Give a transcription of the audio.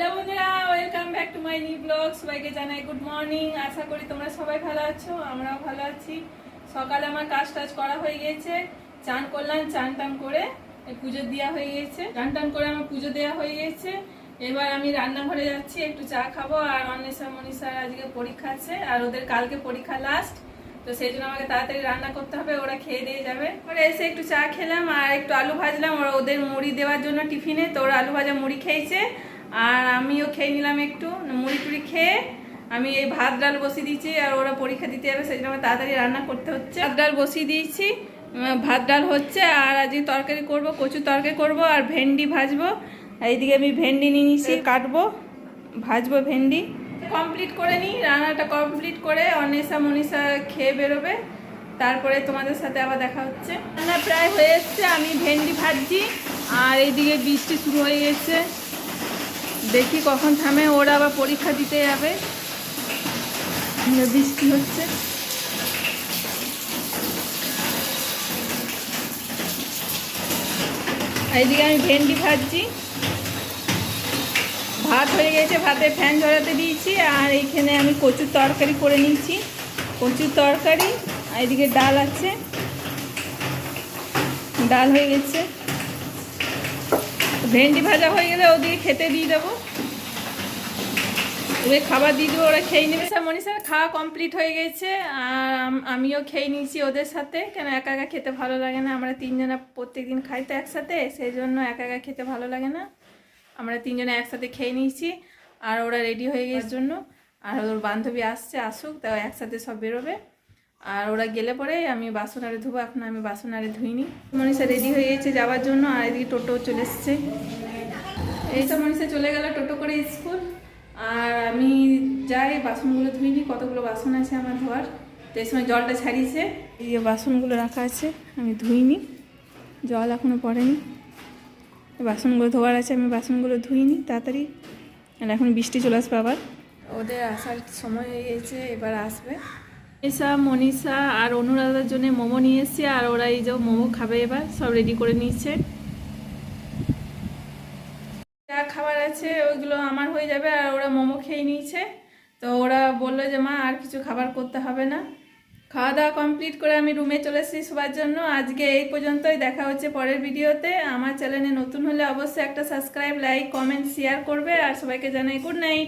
Hello বন্ধুরা welcome back to my new blog সবাইকে জানাই গুড মর্নিং আশা করি তোমরা সবাই ভালো আছো, আমরাও ভালো আছি। সকালে আমার কাজ টাজ করা হয়ে গেছে চান করলাম, চান টান করে পুজো দেওয়া হয়ে গেছে চান টান করে আমার পুজো দেওয়া হয়ে গেছে এবার আমি রান্নাঘরে যাচ্ছি, একটু চা খাব। আর অন্বেষা, মনীষার আজকে পরীক্ষা আছে, আর ওদের কালকে পরীক্ষা লাস্ট তো সেই জন্য আমাকে তাড়াতাড়ি রান্না করতে হবে, ওরা খেয়ে দিয়ে যাবে। ওরা এসে একটু চা খেলাম, আর একটু আলু ভাজলাম। ওরা ওদের মুড়ি দেওয়ার জন্য টিফিনে তো ওরা আলু ভাজা মুড়ি খেয়েছে। আর আমিও খেয়ে নিলাম একটু মুড়ি টুড়ি খেয়ে আমি এই ভাত ডাল বসিয়ে দিয়েছি আর ওরা পরীক্ষা দিতে যাবে সেই জন্য আমার তাড়াতাড়ি রান্না করতে হচ্ছে। ভাত ডাল বসিয়ে দিয়েছি ভাত ডাল হচ্ছে আর আজকে তরকারি করব কচু তরকারি করব আর ভেন্ডি ভাজবো। এইদিকে আমি ভেন্ডি নিয়ে নিয়েছি কাটবো ভাজবো ভেন্ডি। কমপ্লিট করে নিই রান্নাটা কমপ্লিট করে অনেসা মনীষা খেয়ে বেরোবে। তারপরে তোমাদের সাথে আবার দেখা হচ্ছে। রান্না প্রায় হয়ে এসছে আমি ভেন্ডি ভাজছি আর এইদিকে বৃষ্টি শুরু হয়ে গেছে। দেখি কখন থামে, ওরা আবার পরীক্ষা দিতে যাবে। বৃষ্টি হচ্ছে। এইদিকে আমি ভেন্ডি ভাজছি। ভাত হয়ে গেছে, ভাতে ফ্যান ঝরাতে দিয়েছি, আর এইখানে আমি কচুর তরকারি করে নিয়েছি। কচুর তরকারি, আর এদিকে ডাল আছে। ডাল হয়ে গেছে। ভেন্ডি ভাজা হয়ে গেলে ওদিকে খেতে দিয়ে দেবো। ওদের খাবার দিয়ে দেবো, ওরা খেয়ে নেবে। স্যার, মনীষার খাওয়া কমপ্লিট হয়ে গেছে, আর আমিও খেয়ে নিয়েছি ওদের সাথে। কেন, একা একা খেতে ভালো লাগে না। আমরা তিনজনা প্রত্যেক দিন খাই তো একসাথে, সেই জন্য একা একা খেতে ভালো লাগে না। আমরা তিনজনে একসাথে খেয়ে নিয়েছি, আর ওরা রেডি হয়ে গেছে জন্য। আর ওর বান্ধবী আসছে, আসুক, তাও একসাথে সব বেরোবে। আর ওরা গেলে পরে আমি বাসন আরে ধুবো, এখন আমি বাসন আরে ধুইনি। মনীষা রেডি হয়ে গেছে যাওয়ার জন্য, আর এদিকে টোটো চলে এসছে। এই তো মনীষা চলে গেল টোটো করে স্কুল। আর আমি যাই, বাসনগুলো ধুইনি, কতগুলো বাসন আছে আমার ধোয়ার। তো এই সময় জলটা ছাড়িয়েছে। এই যে বাসনগুলো রাখা আছে, আমি ধুইনি। জল এখনও পড়েনি। বাসনগুলো ধোয়ার আছে, আমি বাসনগুলো ধুইনি, তাড়াতাড়ি। আর এখন বৃষ্টি চলে আসবে আবার। ওদের আসার সময় হয়ে গেছে, এবার আসবে। মনীষা মনীষা আর অনুরাধার জন্য মোমো নিয়ে এসেছি, আর ওরা এই যে মোমো খাবে এবার, সব রেডি করে নিচ্ছে যা খাবার আছে, ওইগুলো আমার হয়ে যাবে, আর ওরা মোমো খেয়ে নিয়েছে। তো ওরা বলল যে, মা, আর কিছু খাবার করতে হবে না। খাওয়া দাওয়া কমপ্লিট করে আমি রুমে চলে এসেছি সবার জন্য। আজকে এই পর্যন্তই, দেখা হচ্ছে পরের ভিডিওতে আমার চ্যানেলে নতুন হলে অবশ্যই একটা সাবস্ক্রাইব লাইক কমেন্ট শেয়ার করবে, আর সবাইকে জানাই গুড নাইট